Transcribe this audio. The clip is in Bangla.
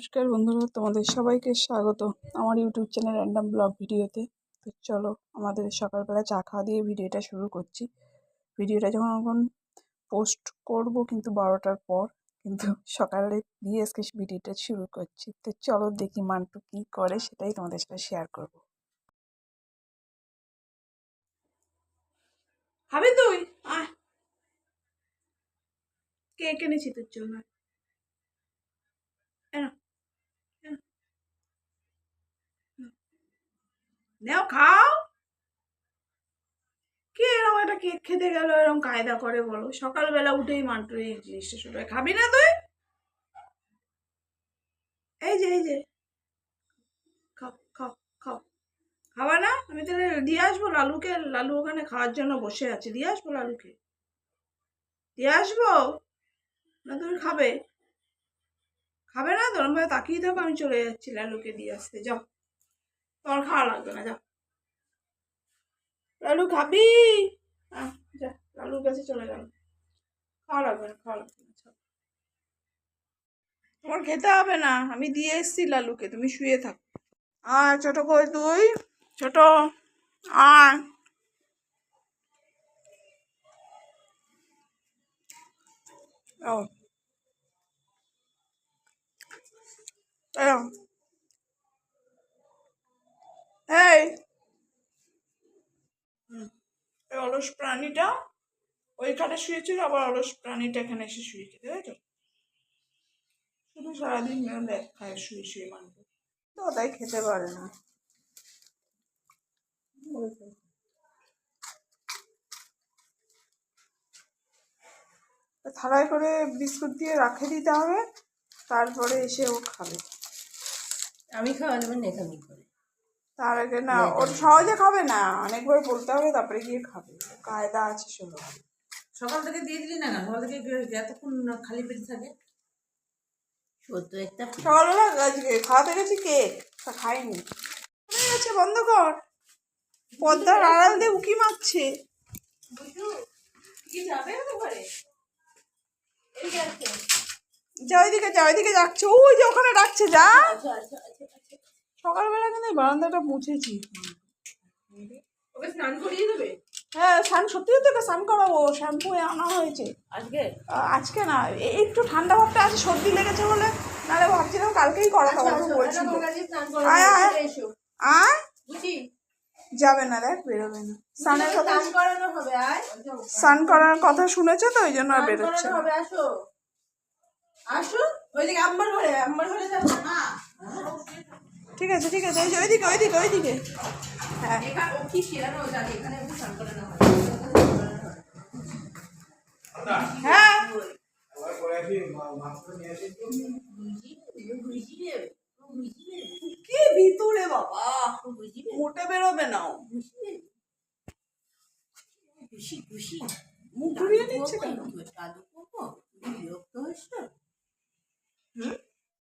নমস্কার বন্ধুরা, তোমাদের সবাইকে স্বাগত আমার ইউটিউব চ্যানেল র্যান্ডাম ব্লগ ভিডিওতে। তো চলো, আমাদের সকালবেলা চা খাওয়া দিয়ে ভিডিওটা শুরু করছি। ভিডিওটা যখন এখন পোস্ট করব কিন্তু বারোটার পর, কিন্তু সকালে দিয়ে আজকে ভিডিওটা শুরু করছি। তো চলো দেখি মান্টু কী করে সেটাই তোমাদের সাথে শেয়ার করব। খাবি তুই, আয়। কেক এনেছি তোর জন্য? নাও খাও। কে এরকম একটা কেক খেতে গেল, এরকম কায়দা করে বলো। সকালবেলা উঠেই মান্টু এই জিনিসটা শুরু খাবি না তুই? এই যে এই যে। খাবা না? আমি তাহলে দিয়ে আসব লালুকে। লালু ওখানে খাওয়ার জন্য বসে আছে। দিয়ে আসব লালুকে? দিয়ে আসব? না তুমি খাবে? খাবে না? তোরম ভাবে তাকিয়ে থাকো, আমি চলে যাচ্ছি লালুকে দিয়ে আসতে। যাও। তোমার খাওয়া লাগবে না যাও লালু খাবি? যা, লালুর কাছে চলে গেল। খাওয়া লাগবে না, খাওয়া লাগবে না তোমার খেতে হবে না, আমি দিয়ে এসছি লালুকে, তুমি শুয়ে থাক। আয়, ছোট কই তুই, ছোট, আয়। ও এরম। এই হুম, এই অলস প্রাণীটা ওইখানে শুয়েছিল আবার অলস প্রাণীটা এখানে এসে শুয়েছে তাই তো? শুধু সারাদিন দেখ খায় শুয়ে শুয়ে মানুষ তো তাই খেতে পারে না। থালায় করে বিস্কুট দিয়ে রাখে দিতে হবে তারপরে এসে ও খাবে। আমি খাওয়া নেবেন নেখামি করে তার আগে না ওর সহজে খাবে না। অনেকবার বলতে হবে তারপরে গিয়ে খাবে। কায়দা আছে শোনো। সকাল থেকে দিয়ে দিলি না কেন? সকাল থেকে এতক্ষণ খালি পেটে থাকে? সত্য একটা সকালবেলা আজকে খাওয়াতে গেছি কেক তা খাইনি। গেছে বন্ধ কর। পদ্মার আড়াল দিয়ে উকি মারছে। যা ওইদিকে যা ওইদিকে যাচ্ছে। ওই যে ওখানে ডাকছে যা। সকালবেলা কিন্তু বারান্দাটা মুছেছি। ওকে স্নান করিয়ে দেবে? হ্যাঁ স্নান সত্যি তোকে স্নান করাবো। শ্যাম্পু আনা হয়েছে। আজকে? আজকে না একটু ঠান্ডা ভাবটা আছে সর্দি লেগেছে বলে। নাহলে ভাবছিলাম কালকেই করাতে আচ্ছা, আয়, আয়। আয়। যাবে না দেখ বেরোবে না। স্নানের কথা স্নান করার কথা শুনেছে তো ওই জন্য আর বেরোচ্ছে। আসো। ঘরে ঘরে যাব না? ঠিক আছে ঠিক আছে ওইদিকে ওইদিকে ওইদিকে। হ্যাঁ। হয় কি ভিতরে বাবা? মোটে বেরোবে না। খুশি খুশি। মুখ ঘুরিয়ে নিচ্ছে কেন? বিরক্ত হয়েছ? হুম?